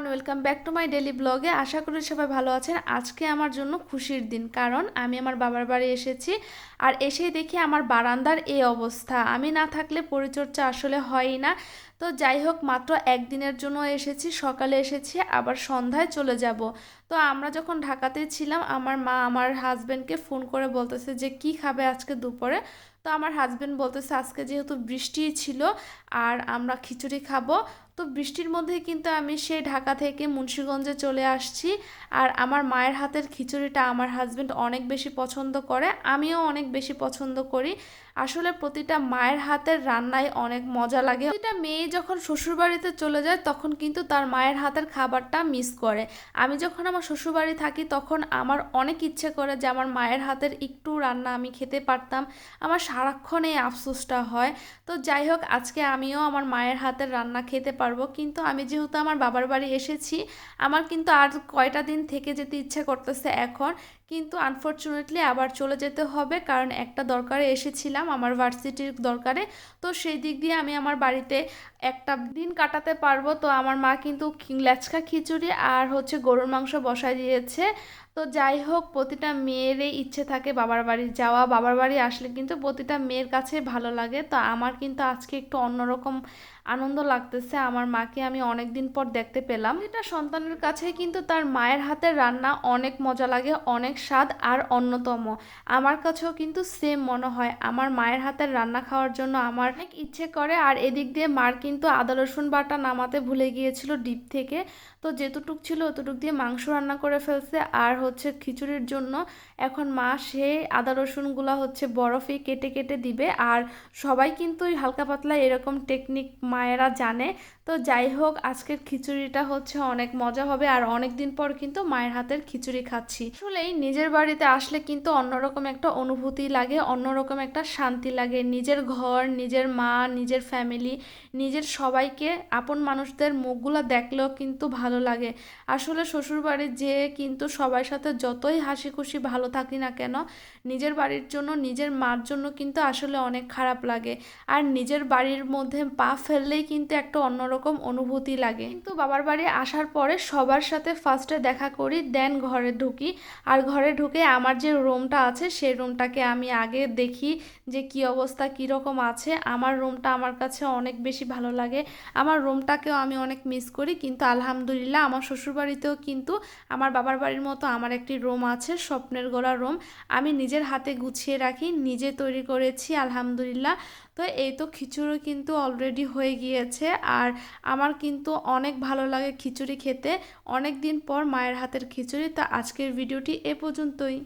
Everyone welcome back to my daily ব্লগে আশা করি সবাই ভালো আছেন। আজকে আমার জন্য খুশির দিন, কারণ আমি আমার বাবার বাড়ি এসেছি আর এসেই দেখি আমার বারান্দার এই অবস্থা। আমি না থাকলে পরিচর্যা আসলে হয়ই না। তো যাই হোক, মাত্র একদিনের জন্য এসেছি, সকালে এসেছি, আবার সন্ধ্যায় চলে যাব। তো আমরা যখন ঢাকাতে ছিলাম, আমার মা আমার হাজব্যান্ডকে ফোন করে বলতেছে যে, কি খাবে আজকে দুপুরে? তো আমার হাজব্যান্ড বলতেছে, আজকে যেহেতু বৃষ্টি ছিল আর আমরা খিচুড়ি খাব, তো বৃষ্টির মধ্যে কিন্তু আমি সেই ঢাকা থেকে মুন্সীগঞ্জে চলে আসছি। আর আমার মায়ের হাতের খিচুড়িটা আমার হাজব্যান্ড অনেক বেশি পছন্দ করে, আমিও অনেক বেশি পছন্দ করি। আসলে প্রতিটা মায়ের হাতের রান্নায় অনেক মজা লাগে। প্রতিটা মেয়ে যখন শ্বশুরবাড়িতে চলে যায়, তখন কিন্তু তার মায়ের হাতের খাবারটা মিস করে। আমি যখন আমার শ্বশুরবাড়ি থাকি, তখন আমার অনেক ইচ্ছে করে যে আমার মায়ের হাতের একটু রান্না আমি খেতে পারতাম। আমার সারাক্ষণ এই আফসোসটা হয়। তো যাই হোক, আজকে আমিও আমার মায়ের হাতের রান্না খেতে পারব। কিন্তু আমি যেহেতু আমার বাবার বাড়ি এসেছি, আমার কিন্তু আর কয়টা দিন থেকে যেতে ইচ্ছে করতেছে এখন। কিন্তু আনফর্চুনেটলি আবার চলে যেতে হবে, কারণ একটা দরকারে এসেছিলাম। আমার ভার্সিটির দরকারে। তো সেই দিক দিয়ে আমি আমার বাড়িতে একটা দিন কাটাতে পারব। তো আমার মা কিন্তু ল্যাচকা খিচুড়ি আর হচ্ছে গরুর মাংস বসাই দিয়েছে। তো যাই হোক, প্রতিটা মেয়েরই ইচ্ছে থাকে বাবার বাড়ি যাওয়া। বাবার বাড়ি আসলে কিন্তু প্রতিটা মেয়ের কাছে ভালো লাগে। তো আমার কিন্তু আজকে একটু অন্যরকম আনন্দ লাগতেছে। আমার মাকে আমি অনেক দিন পর দেখতে পেলাম। এটা সন্তানের কাছে কিন্তু তার মায়ের হাতের রান্না অনেক মজা লাগে, অনেক স্বাদ আর অন্যতম। আমার কাছেও কিন্তু সেম মনে হয়। আমার মায়ের হাতের রান্না খাওয়ার জন্য আমার অনেক ইচ্ছে করে। আর এদিক দিয়ে মার কিন্তু আদা, রসুন বাটা নামাতে ভুলে গিয়েছিল ডিপ থেকে। তো যেতটুক ছিল অতটুক দিয়ে মাংস রান্না করে ফেলছে। আর হচ্ছে খিচুড়ির জন্য। এখন মা সে আদা রসুনগুলো হচ্ছে বরফে কেটে কেটে দিবে। আর সবাই কিন্তু হালকা পাতলা এরকম টেকনিক মায়েরা জানে। তো যাই হোক, আজকের খিচুড়িটা হচ্ছে অনেক মজা হবে। আর অনেক দিন পর কিন্তু মায়ের হাতের খিচুড়ি খাচ্ছি। আসলেই নিজের বাড়িতে আসলে কিন্তু অন্যরকম একটা অনুভূতি লাগে, অন্যরকম একটা শান্তি লাগে। নিজের ঘর, নিজের মা, নিজের ফ্যামিলি নিজের সবাইকে, আপন মানুষদের মুখগুলো দেখলেও কিন্তু ভালো লাগে। আসলে শ্বশুরবাড়ি যে কিন্তু সবার সাথে যতই হাসি খুশি ভালো থাকি না কেন, নিজের বাড়ির জন্য, নিজের মার জন্য কিন্তু আসলে অনেক খারাপ লাগে। আর নিজের বাড়ির মধ্যে পা ফেললেই কিন্তু একটা অন্যরকম অনুভূতি লাগে। কিন্তু বাবার বাড়ি আসার পরে সবার সাথে ফার্স্টে দেখা করি দেন ঘরে ঢুকি। আর ঘরে ঢুকে আমার যে রুমটা আছে, সেই রুমটাকে আমি আগে দেখি যে কি অবস্থা কীরকম আছে। আমার রুমটা আমার কাছে অনেক বেশি ভালো লাগে। আমার রুমটাকেও আমি অনেক মিস করি। কিন্তু আলহামদুলিল্লাহ আমার শ্বশুরবাড়িতেও কিন্তু আমার বাবার বাড়ির মতো আমার একটি রোম আছে, স্বপ্নের গোলা রোম। আমি নিজের হাতে গুছিয়ে রাখি, নিজে তৈরি করেছি, আলহামদুলিল্লাহ। তো এই তো খিচুড়ি কিন্তু অলরেডি হয়ে গিয়েছে। আর আমার কিন্তু অনেক ভালো লাগে খিচুড়ি খেতে। অনেক দিন পর মায়ের হাতের খিচুড়ি। তা আজকের ভিডিওটি এ পর্যন্তই।